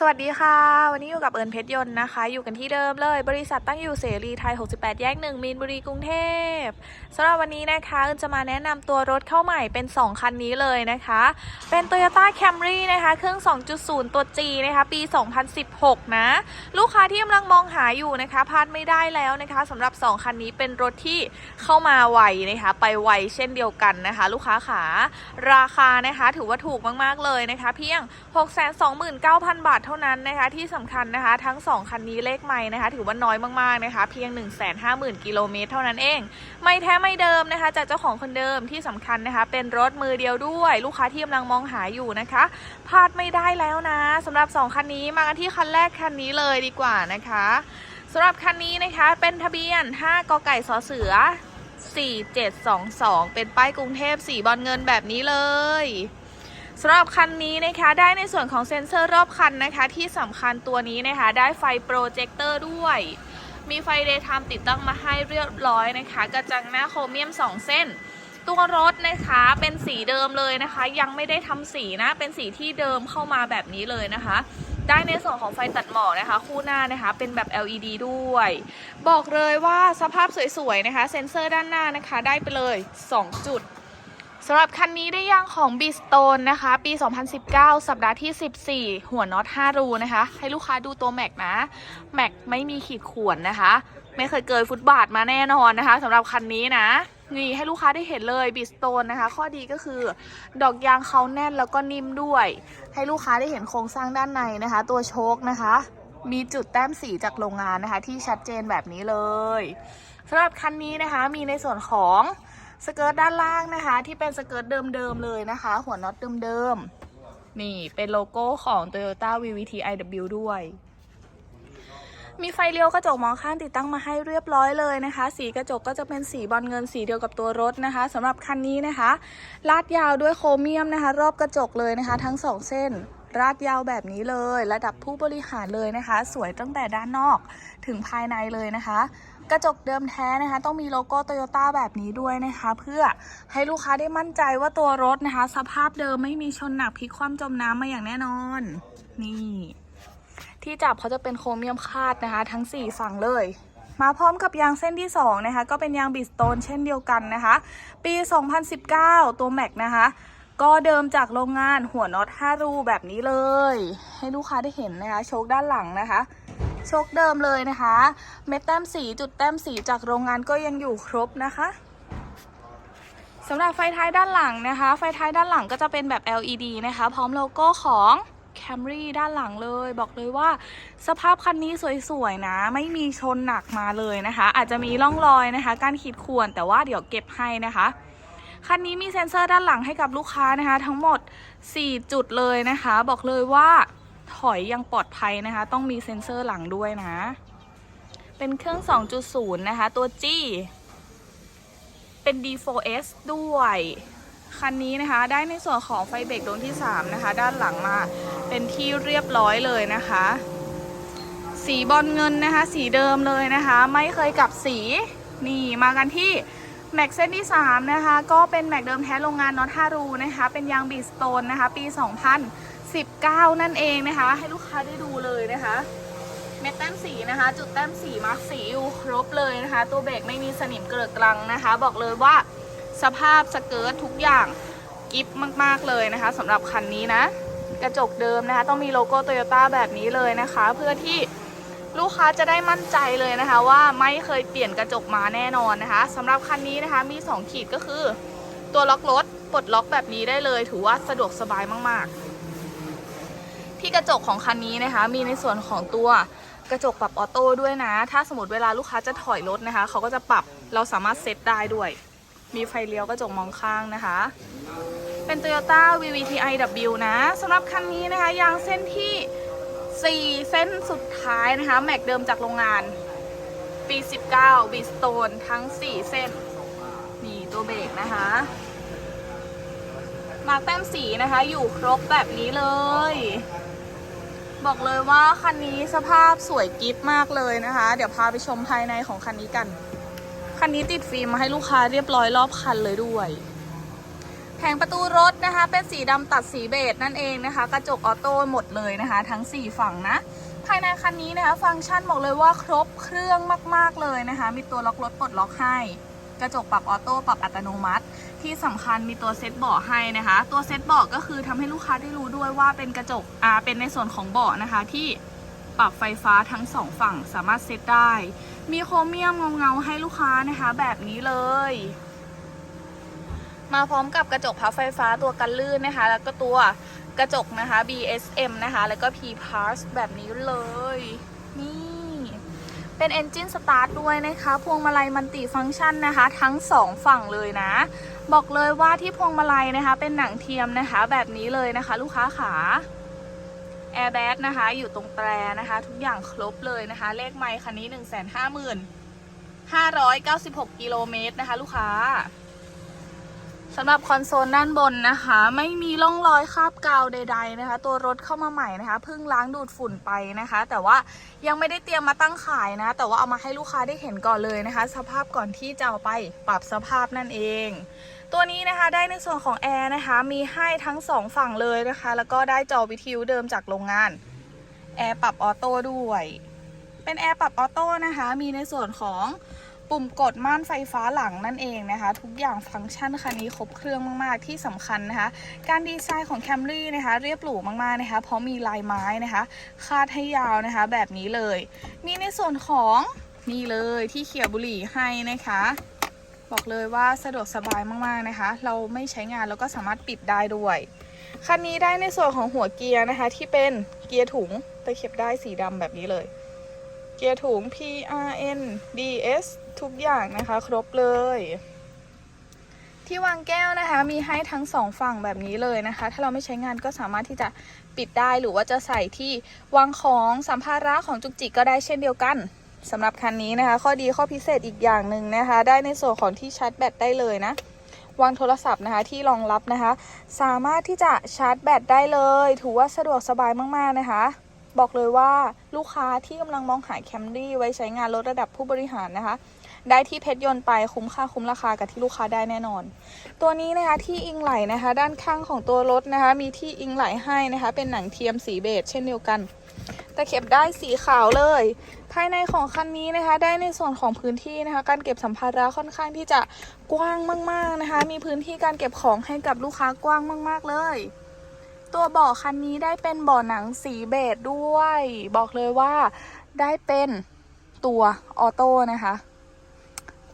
สวัสดีค่ะ วันนี้อยู่กับเอิญเพชรยนต์นะคะ อยู่กันที่เดิมเลย บริษัทตั้งอยู่เสรีไทย 68 แยก 1 มีนบุรีกรุงเทพสำหรับวันนี้นะคะเอิญจะมาแนะนำตัวรถเข้าใหม่เป็น 2 คันนี้เลยนะคะ เป็น Toyota Camry นะคะ เครื่อง 2.0 ตัว G นะคะ ปี 2016 นะ ลูกค้าที่กำลังมองหาอยู่นะคะพลาดไม่ได้แล้วนะคะสำหรับ 2 คันนี้เป็นรถที่เข้ามาไวนะคะ ไปไวเช่นเดียวกันนะคะ ลูกค้าขาราคานะคะ ถือว่าถูกมากๆเลยนะคะ เพียง 629,000 บาทเท่านั้นนะคะที่สำคัญนะคะ ทั้ง 2 คันนี้เลขไม่นะคะ ถือว่าน้อยมากๆนะคะ เพียง 150,000กิโลเมตรเท่านั้นเอง ไม่แท้ไม่เดิมนะคะ จากเจ้าของคนเดิมที่สำคัญนะคะ เป็นรถมือเดียวด้วย ลูกค้าที่กำลังมองหาอยู่นะคะพลาดไม่ได้แล้วนะสำหรับ 2 คันนี้มากันที่คันแรกคันนี้เลยดีกว่านะคะสำหรับคันนี้นะคะเป็นทะเบียน 5กไก่สอเสือ 4722 เป็นป้ายกรุงเทพสีบอลเงินแบบนี้เลย สำหรับคันนี้นะคะได้ในส่วนของเซ็นเซอร์รอบคันนะคะ ที่สำคัญตัวนี้นะคะได้ไฟโปรเจคเตอร์ด้วย มีไฟเดย์ไทม์ติดตั้งมาให้เรียบร้อยนะคะ กระจังหน้าโครเมียม 2 เส้น ตัวรถนะคะเป็นสีเดิมเลยนะคะ ยังไม่ได้ทำสีนะ เป็นสีที่เดิมเข้ามาแบบนี้เลยนะคะได้ในส่วนของไฟตัดหมอกนะคะ คู่หน้านะคะเป็นแบบ LED ด้วย บอกเลยว่าสภาพสวยๆนะคะ เซ็นเซอร์ด้านหน้านะคะ ได้ไปเลย 2 จุด สำหรับคันนี้ได้ยางของ b ีสโตนนะคะ ปี 2019 สัปดาห์ที่ 14 หัวน็อต 5 รูนะคะ ให้ลูกค้าดูตัวแม็กนะ แม็กไม่มีขีดข่วนนะคะ ไม่เคยเกินฟุตบาทมาแน่นอนนะคะสำหรับคันนี้นะ นี่ให้ลูกค้าได้เห็นเลยบิสโตนนะคะ ข้อดีก็คือดอกยางเขาแน่นแล้วก็นิ่มด้วย ให้ลูกค้าได้เห็นโครงสร้างด้านในนะคะ ตัวโชคนะคะ มีจุดแต้มสีจากโรงงานนะคะ ที่ชัดเจนแบบนี้เลยสำหรับคันนี้นะคะมีในส่วนของ สเกิร์ตด้านล่างนะคะ ที่เป็นสเกิร์ตเดิมๆเลยนะคะ หัวน็อตเดิมๆนี่เป็นโลโก้ของ Toyota VVT IW ด้วย มีไฟเลี้ยวกระจกมองข้างติดตั้งมาให้เรียบร้อยเลยนะคะ สีกระจกก็จะเป็นสีบอลเงินสีเดียวกับตัวรถนะคะสำหรับคันนี้นะคะ ลาดยาวด้วยโครเมียมนะคะ รอบกระจกเลยนะคะ ทั้งสองเส้น ราดยาวแบบนี้เลย ระดับผู้บริหารเลยนะคะ สวยตั้งแต่ด้านนอกถึงภายในเลยนะคะ กระจกเดิมแท้นะคะ ต้องมีโลโก้โตโยต้าแบบนี้ด้วยนะคะ เพื่อให้ลูกค้าได้มั่นใจว่าตัวรถนะคะ สภาพเดิมไม่มีชนหนักพลิกคว่ำจมน้ำมาอย่างแน่นอน นี่ ที่จับเขาจะเป็นโครเมียมคาดนะคะ ทั้ง 4 ฝั่งเลยมาพร้อมกับยางเส้นที่ 2 นะคะ ก็เป็นยางบิสโตนเช่นเดียวกันนะคะ ปี 2019 ตัวแม็กนะคะ ก็เดิมจากโรงงานหัวน็อต5รูแบบนี้เลย ให้ลูกค้าได้เห็นนะคะโชคด้านหลังนะคะโชคเดิมเลยนะคะ เม็ดแต้มสีจุดแต้มสีจากโรงงานก็ยังอยู่ครบนะคะสำหรับไฟท้ายด้านหลังนะคะ ไฟท้ายด้านหลังก็จะเป็นแบบ LED นะคะ พร้อมโลโก้ของ Camry ด้านหลังเลย บอกเลยว่าสภาพคันนี้สวยๆนะ ไม่มีชนหนักมาเลยนะคะ อาจจะมีร่องรอยนะคะ การขีดข่วนแต่ว่าเดี๋ยวเก็บให้นะคะ คันนี้มีเซ็นเซอร์ด้านหลังให้กับลูกค้านะคะ ทั้งหมด 4 จุดเลยนะคะ บอกเลยว่าถอยยังปลอดภัยนะคะ ต้องมีเซ็นเซอร์หลังด้วยนะ เป็นเครื่อง 2.0 นะคะ ตัว G เป็น D4S ด้วย คันนี้นะคะได้ในส่วนของไฟเบรกดวงที่ 3 นะคะ ด้านหลังมาเป็นที่เรียบร้อยเลยนะคะ สีบอลเงินนะคะ สีเดิมเลยนะคะ ไม่เคยกลับสีนี่มากันที่ แม็กเส้นที่ 3 นะคะ ก็เป็นแม็กเดิมแท้โรงงานน็อต5รูนะคะ เป็นยางบีสโตนนะคะ ปี 2019 นั่นเองนะคะ ให้ลูกค้าได้ดูเลยนะคะ เม็ดแต้มสีนะคะ จุดแต้มสีมาร์กสีอยู่ครบเลยนะคะ ตัวเบรกไม่มีสนิมเกลือกลังนะคะ บอกเลยว่าสภาพสเกิร์ตทุกอย่างกิฟมากๆเลยนะคะสำหรับคันนี้นะ กระจกเดิมนะคะ ต้องมีโลโก้โตโยต้าแบบนี้เลยนะคะ เพื่อที่ ลูกค้าจะได้มั่นใจเลยนะคะว่าไม่เคยเปลี่ยนกระจกมาแน่นอนนะคะสำหรับคันนี้นะคะมี 2 ขีดก็คือ ตัวล็อกรถปลดล็อกแบบนี้ได้เลย ถือว่าสะดวกสบายมาก ๆ ที่กระจกของคันนี้นะคะ มีในส่วนของตัวกระจกปรับออโต้ด้วยนะ ถ้าสมมติเวลาลูกค้าจะถอยรถนะคะ เขาก็จะปรับเราสามารถเซตได้ด้วย มีไฟเลี้ยวกระจกมองข้างนะคะ เป็น Toyota VVT IW นะสำหรับคันนี้นะคะยางเส้นที่ 4เส้นสุดท้ายนะคะ แม็กเดิมจากโรงงาน ปี 19บีสโตนทั้ง 4 เส้น นี่ตัวเบรกนะคะ มาแต้มสีนะคะ อยู่ครบแบบนี้เลย บอกเลยว่าคันนี้สภาพสวยกิฟมากเลยนะคะ เดี๋ยวพาไปชมภายในของคันนี้กัน คันนี้ติดฟิล์มมาให้ลูกค้าเรียบร้อยรอบคันเลยด้วย แผงประตูรถนะคะ เป็นสีดำตัดสีเบจนั่นเองนะคะ กระจกออโต้หมดเลยนะคะ ทั้ง 4 ฝั่งนะ ภายในคันนี้นะคะ ฟังก์ชันบอกเลยว่าครบเครื่องมาก ๆ เลยนะคะ มีตัวล็อกรถปลดล็อกให้ กระจกปรับออโต้ปรับอัตโนมัติ ที่สำคัญมีตัวเซ็ตเบาะให้นะคะ ตัวเซ็ตเบาะก็คือทำให้ลูกค้าได้รู้ด้วยว่าเป็นกระจกอ่าเป็นในส่วนของเบาะนะคะที่ปรับไฟฟ้าทั้งสองฝั่งสามารถเซตได้ มีโครเมียมเงาๆให้ลูกค้านะคะ แบบนี้เลย มาพร้อมกับกระจกพับไฟฟ้าตัวกันลื่นนะคะ แล้วก็ตัวกระจกนะคะ BSM นะคะ แล้วก็ P Pass แบบนี้เลย นี่เป็น Engine Start ด้วยนะคะ พวงมาลัยมันติฟังก์ชันนะคะ ทั้งสองฝั่งเลยนะ บอกเลยว่าที่พวงมาลัยนะคะ เป็นหนังเทียมนะคะ แบบนี้เลยนะคะ ลูกค้าขาแอร์แบ็กนะคะ อยู่ตรงแตรนะคะ ทุกอย่างครบเลยนะคะ เลขไมค์คันนี้ 1 5 5 596 กิโลเมตรนะคะ ลูกค้า สำหรับคอนโซลด้านบนนะคะ ไม่มีร่องรอยคราบกาวใด ๆนะคะ ตัวรถเข้ามาใหม่นะคะเพิ่งล้างดูดฝุ่นไปนะคะ แต่ว่ายังไม่ได้เตรียมมาตั้งขายนะแต่ว่าเอามาให้ลูกค้าได้เห็นก่อนเลยนะคะ สภาพก่อนที่จะเอาไปปรับสภาพนั่นเอง ตัวนี้นะคะได้ในส่วนของแอร์นะคะมีให้ทั้งสองฝั่งเลยนะคะ แล้วก็ได้จอวิทยุเดิมจากโรงงานแอร์ปรับออโต้ด้วย เป็นแอร์ปรับออโต้นะคะมีในส่วนของ ปุ่มกดม่านไฟฟ้าหลังนั่นเองนะคะ ทุกอย่างฟังก์ชันคันนี้ครบเครื่องมาก ๆ ที่สำคัญนะคะ การดีไซน์ของ Camry นะคะ เรียบหรูมาก ๆ นะคะ เพราะมีลายไม้นะคะ คาดให้ยาวนะคะ แบบนี้เลย มีในส่วนของนี่เลยที่เขียบุหรี่ให้นะคะ บอกเลยว่าสะดวกสบายมาก ๆ นะคะ เราไม่ใช้งานแล้วก็สามารถปิดได้ด้วยคันนี้ได้ในส่วนของหัวเกียร์นะคะ ที่เป็นเกียร์ถุงตะเข็บได้สีดำแบบนี้เลย เกียร์ถุง PRN DS ทุกอย่างนะคะ ครบเลย ที่วางแก้วนะคะ มีให้ทั้งสองฝั่งแบบนี้เลยนะคะ ถ้าเราไม่ใช้งานก็สามารถที่จะปิดได้หรือว่าจะใส่ที่วางของสัมภาระของจุกจิกก็ได้เช่นเดียวกันสำหรับคันนี้นะคะ ข้อดีข้อพิเศษอีกอย่างหนึ่งนะคะ ได้ในส่วนของที่ชาร์จแบตได้เลยนะ วางโทรศัพท์นะคะที่รองรับนะคะ สามารถที่จะชาร์จแบตได้เลย ถือว่าสะดวกสบายมากๆนะคะ บอกเลยว่าลูกค้าที่กำลังมองหาแคมรี่ไว้ใช้งานรถระดับผู้บริหารนะคะ ได้ที่เพชรยนต์ไปคุ้มค่าคุ้มราคากับที่ลูกค้าได้แน่นอน ตัวนี้นะคะที่อิงไหลนะคะ ด้านข้างของตัวรถนะคะ มีที่อิงไหลให้นะคะ เป็นหนังเทียมสีเบจเช่นเดียวกันตะเข็บได้สีขาวเลย ภายในของคันนี้นะคะ ได้ในส่วนของพื้นที่นะคะ การเก็บสัมภาระค่อนข้างที่จะกว้างมาก ๆนะคะ มีพื้นที่การเก็บของให้กับลูกค้ากว้างมาก ๆ เลย ตัวเบาะคันนี้ได้เป็นเบาะหนังสีเบจด้วย บอกเลยว่าได้เป็นตัวออโต้นะคะ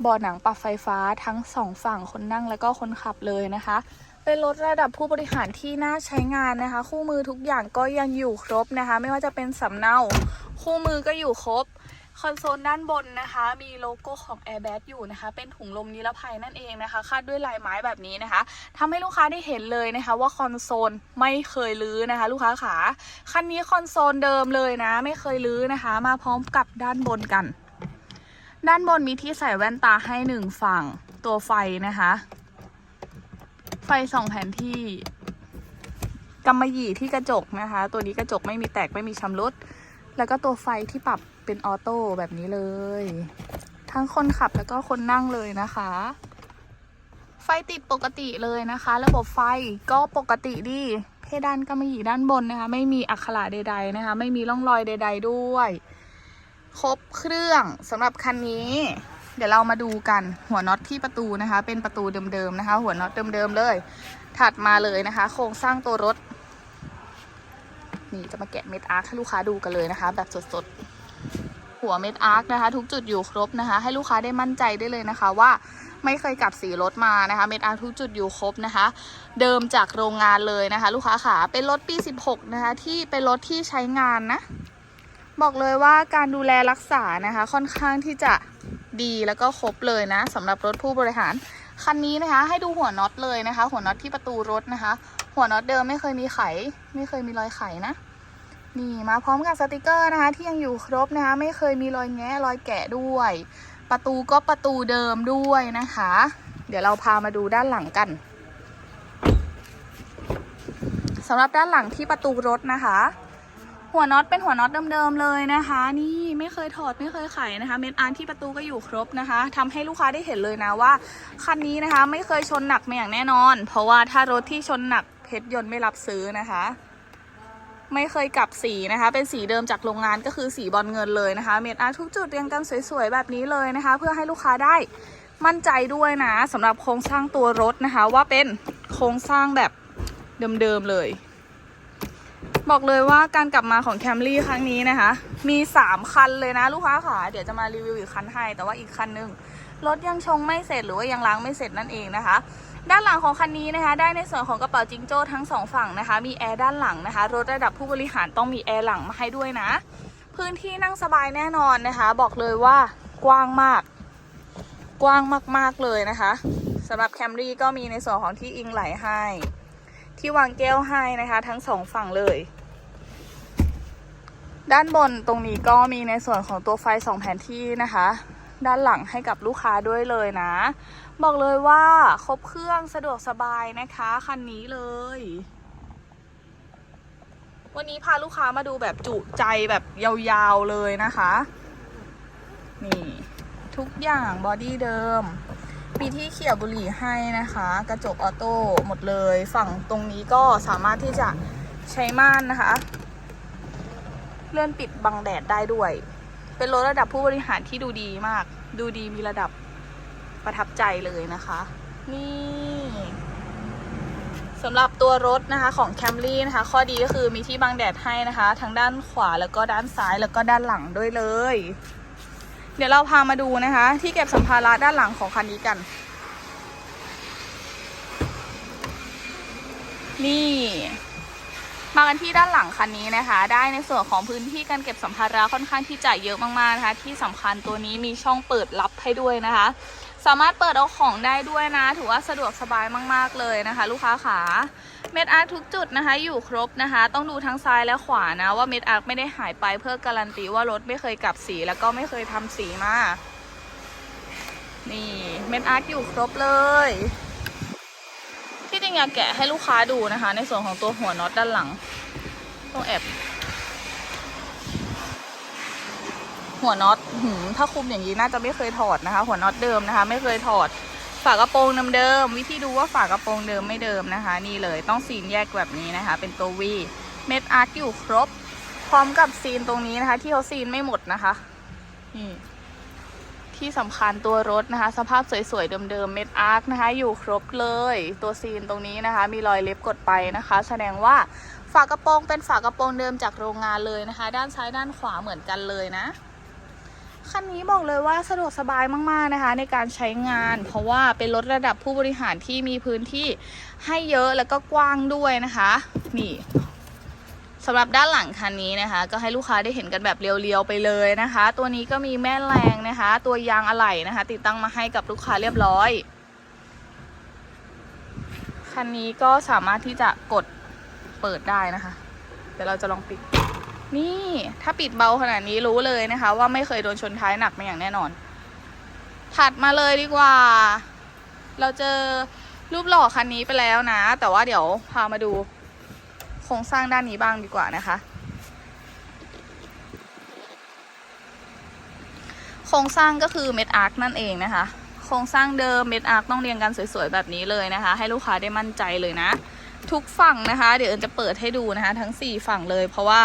เบาะหนังปรับไฟฟ้าทั้งสองฝั่งคนนั่งแล้วก็คนขับเลยนะคะ เป็นรถระดับผู้บริหารที่น่าใช้งานนะคะ คู่มือทุกอย่างก็ยังอยู่ครบนะคะ ไม่ว่าจะเป็นสำเนา คู่มือก็อยู่ครบ คอนโซลด้านบนนะคะ มีโลโก้ของ Airbag อยู่นะคะ เป็นถุงลมนิรภัยนั่นเองนะคะ คาดด้วยลายไม้แบบนี้นะคะทำให้ลูกค้าได้เห็นเลยนะคะว่าคอนโซลไม่เคยลื้อนะคะ ลูกค้าขา คันนี้คอนโซลเดิมเลยนะ ไม่เคยลื้อนะคะ มาพร้อมกับด้านบนกัน ด้านบนมีที่ใส่แว่นตาให้หนึ่งฝั่ง ตัวไฟนะคะ ไฟสองแผนที่กำมะหยี่ที่กระจกนะคะ ตัวนี้กระจกไม่มีแตกไม่มีชำรุด แล้วก็ตัวไฟที่ปรับเป็นออโต้แบบนี้เลย ทั้งคนขับแล้วก็คนนั่งเลยนะคะ ไฟติดปกติเลยนะคะ ระบบไฟก็ปกติดี เพดานกำมะหยี่ด้านบนนะคะ ไม่มีอักขระใด ๆนะคะ ไม่มีร่องรอยใด ๆ ด้วย ครบเครื่องสำหรับคันนี้ เดี๋ยวเรามาดูกันหัวน็อตที่ประตูนะคะ เป็นประตูเดิมๆนะคะ หัวน็อตเดิมๆเลย ถัดมาเลยนะคะ โครงสร้างตัวรถ นี่จะมาแกะเม็ดอาร์คให้ลูกค้าดูกันเลยนะคะ แบบสดๆ หัวเม็ดอาร์คนะคะ ทุกจุดอยู่ครบนะคะ ให้ลูกค้าได้มั่นใจได้เลยนะคะว่าไม่เคยกลับสีรถมานะคะเม็ดอาร์คทุกจุดอยู่ครบนะคะ เดิมจากโรงงานเลยนะคะ ลูกค้าขาเป็นรถปี 16 นะคะ ที่เป็นรถที่ใช้งานนะ บอกเลยว่าการดูแลรักษานะคะ ค่อนข้างที่จะดีแล้วก็ครบเลยนะสำหรับรถผู้บริหารคันนี้นะคะ ให้ดูหัวน็อตเลยนะคะ หัวน็อตที่ประตูรถนะคะ หัวน็อตเดิมไม่เคยมีไข ไม่เคยมีรอยไขนะ นี่มาพร้อมกับสติกเกอร์นะคะ ที่ยังอยู่ครบนะคะ ไม่เคยมีรอยแงะรอยแกะด้วย ประตูก็ประตูเดิมด้วยนะคะ เดี๋ยวเราพามาดูด้านหลังกันสำหรับด้านหลังที่ประตูรถนะคะ หัวน็อตเป็นหัวน็อตเดิมๆเลยนะคะ นี่ไม่เคยถอดไม่เคยไขนะคะ เม็ดอาร์ที่ประตูก็อยู่ครบนะคะทำให้ลูกค้าได้เห็นเลยนะว่าคันนี้นะคะ ไม่เคยชนหนักมาอย่างแน่นอน เพราะว่าถ้ารถที่ชนหนัก เพชรยนต์ไม่รับซื้อนะคะ ไม่เคยกลับสีนะคะ เป็นสีเดิมจากโรงงานก็คือสีบอลเงินเลยนะคะเม็ดอาร์ทุกจุดเรียงกันสวยๆแบบนี้เลยนะคะ เพื่อให้ลูกค้าได้มั่นใจด้วยนะสำหรับโครงสร้างตัวรถนะคะ ว่าเป็นโครงสร้างแบบเดิมๆเลย บอกเลยว่าการกลับมาของแคมรี่ครั้งนี้นะคะ มี 3 คันเลยนะลูกค้าค่ะ เดี๋ยวจะมารีวิวอีกคันให้ แต่ว่าอีกคันนึงรถยังชงไม่เสร็จหรือว่ายังล้างไม่เสร็จนั่นเองนะคะ ด้านหลังของคันนี้นะคะ ได้ในส่วนของกระเป๋าจิงโจ้ทั้งสองฝั่งนะคะ มีแอร์ด้านหลังนะคะ รถระดับผู้บริหารต้องมีแอร์หลังมาให้ด้วยนะ พื้นที่นั่งสบายแน่นอนนะคะ บอกเลยว่ากว้างมาก กว้างมากๆเลยนะคะสำหรับแคมรี่ก็มีในส่วนของที่อิงไหลให้ ที่วางแก้วให้นะคะ ทั้งสองฝั่งเลย ด้านบนตรงนี้ก็มีในส่วนของตัวไฟสองแผนที่นะคะ ด้านหลังให้กับลูกค้าด้วยเลยนะ บอกเลยว่าครบเครื่องสะดวกสบายนะคะคันนี้เลย วันนี้พาลูกค้ามาดูแบบจุใจแบบยาวๆเลยนะคะ นี่ทุกอย่างบอดี้เดิมมีที่เขี่ยบุหรี่ให้นะคะ กระจกออโต้หมดเลย ฝั่งตรงนี้ก็สามารถที่จะใช้ม่านนะคะ เลื่อนปิดบังแดดได้ด้วย เป็นรถระดับผู้บริหารที่ดูดีมาก ดูดีมีระดับประทับใจเลยนะคะ นี่สำหรับตัวรถนะคะของ Camry นะคะ ข้อดีก็คือมีที่บังแดดให้นะคะ ทั้งด้านขวาแล้วก็ด้านซ้ายแล้วก็ด้านหลังด้วยเลย เดี๋ยวเราพามาดูนะคะ ที่เก็บสัมภาระด้านหลังของคันนี้กัน นี่ มากันที่ด้านหลังคันนี้นะคะ ได้ในส่วนของพื้นที่การเก็บสัมภาระค่อนข้างที่จะเยอะมากๆนะคะ ที่สำคัญตัวนี้มีช่องเปิดรับให้ด้วยนะคะ สามารถเปิดเอาของได้ด้วยนะ ถือว่าสะดวกสบายมาก ๆเลยนะคะ ลูกค้าขาเม็ดอาร์ทุกจุดนะคะ อยู่ครบนะคะ ต้องดูทั้งซ้ายและขวานะ ว่าเม็ดอาร์ไม่ได้หายไปเพื่อการันตีว่ารถไม่เคยกลับสี แล้วก็ไม่เคยทำสีมานี่เม็ดอาร์อยู่ครบเลย งอยากแกะให้ลูกค้าดูนะคะ ในส่วนของตัวหัวน็อตด้านหลังต้องแอบหัวน็อตถ้าคุมอย่างนี้น่าจะไม่เคยถอดนะคะ หัวน็อตเดิมนะคะ ไม่เคยถอด ฝากระโปรงเดิมๆวิธีดูว่าฝากระโปรงเดิมไม่เดิมนะคะ นี่เลยต้องซีนแยกแบบนี้นะคะ เป็นตัววีเม็ดอาร์ตอยู่ครบ พร้อมกับซีนตรงนี้นะคะ ที่เขาซีนไม่หมดนะคะนี่ ที่สำคัญตัวรถนะคะ สภาพสวยๆ เดิมๆ เม็ดอาร์คนะคะ อยู่ครบเลย ตัวซีนตรงนี้นะคะ มีรอยเล็บกดไปนะคะ แสดงว่าฝากระโปรงเป็นฝากระโปรงเดิมจากโรงงานเลยนะคะ ด้านซ้ายด้านขวาเหมือนกันเลยนะคันนี้บอกเลยว่าสะดวกสบายมากๆนะคะ ในการใช้งาน เพราะว่าเป็นรถระดับผู้บริหารที่มีพื้นที่ให้เยอะแล้วก็กว้างด้วยนะคะ นี่ สำหรับด้านหลังคันนี้นะคะ ก็ให้ลูกค้าได้เห็นกันแบบเรียวๆไปเลยนะคะ ตัวนี้ก็มีแม่แรงนะคะ ตัวยางอะไหล่นะคะ ติดตั้งมาให้กับลูกค้าเรียบร้อยคันนี้ก็สามารถที่จะกดเปิดได้นะคะเดี๋ยวเราจะลองปิด นี่ถ้าปิดเบาขนาดนี้รู้เลยนะคะ ว่าไม่เคยโดนชนท้ายหนักมาอย่างแน่นอน ถัดมาเลยดีกว่า เราเจอรูปหล่อคันนี้ไปแล้วนะ แต่ว่าเดี๋ยวพามาดู ครงสร้างด้านนี้บ้างดีกว่านะคะ โครงสร้างก็คือเม็ดอาร์คนั่นเองนะคะ โครงสร้างเดิมเม็ดอาร์คต้องเรียงกันสวยๆแบบนี้เลยนะคะ ให้ลูกค้าได้มั่นใจเลยนะ ทุกฝั่งนะคะ เดี๋ยวเอิญจะเปิดให้ดูนะคะ ทั้ง 4 ฝั่งเลย เพราะว่า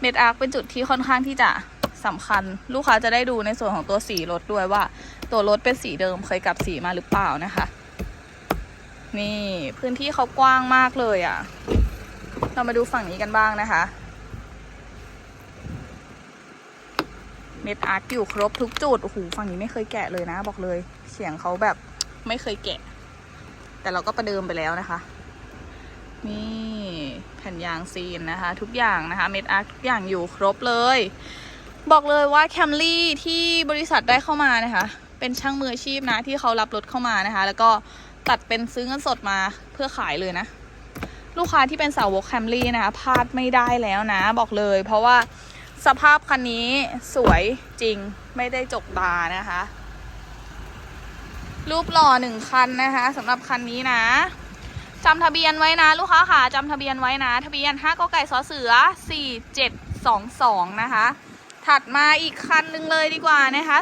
เม็ดอาร์คเป็นจุดที่ค่อนข้างที่จะสำคัญ ลูกค้าจะได้ดูในส่วนของตัวสีรถด้วยว่า ตัวรถเป็นสีเดิมเคยกลับสีมาหรือเปล่านะคะนี่พื้นที่เขากว้างมากเลยอะ่ะ เรามาดูฝั่งนี้กันบ้างนะคะ เม็ดอาร์คอยู่ครบทุกจุด โอ้โห ฝั่งนี้ไม่เคยแกะเลยนะ บอกเลย เสียงเขาแบบไม่เคยแกะ แต่เราก็ประเดิมไปแล้วนะคะ นี่แผ่นยางซีนนะคะ ทุกอย่างนะคะ เม็ดอาร์คทุกอย่างอยู่ครบเลย บอกเลยว่าแคมรี่ที่บริษัทได้เข้ามานะคะ เป็นช่างมืออาชีพนะที่เขารับรถเข้ามานะคะ แล้วก็ตัดเป็นซื้อเงินสดมาเพื่อขายเลยนะ ลูกค้าที่เป็นสาวกแคมรี่นะคะพลาดไม่ได้แล้วนะ บอกเลย เพราะว่าสภาพคันนี้สวยจริงไม่ได้จกตานะคะ รูปหล่อหนึ่งคันนะคะสำหรับคันนี้นะจำทะเบียนไว้นะ ลูกค้าค่ะจำทะเบียนไว้นะ ทะเบียน5กไก่สอเสือ1.22 นะคะ ถัดมาอีกคันหนึ่งเลยดีกว่านะคะ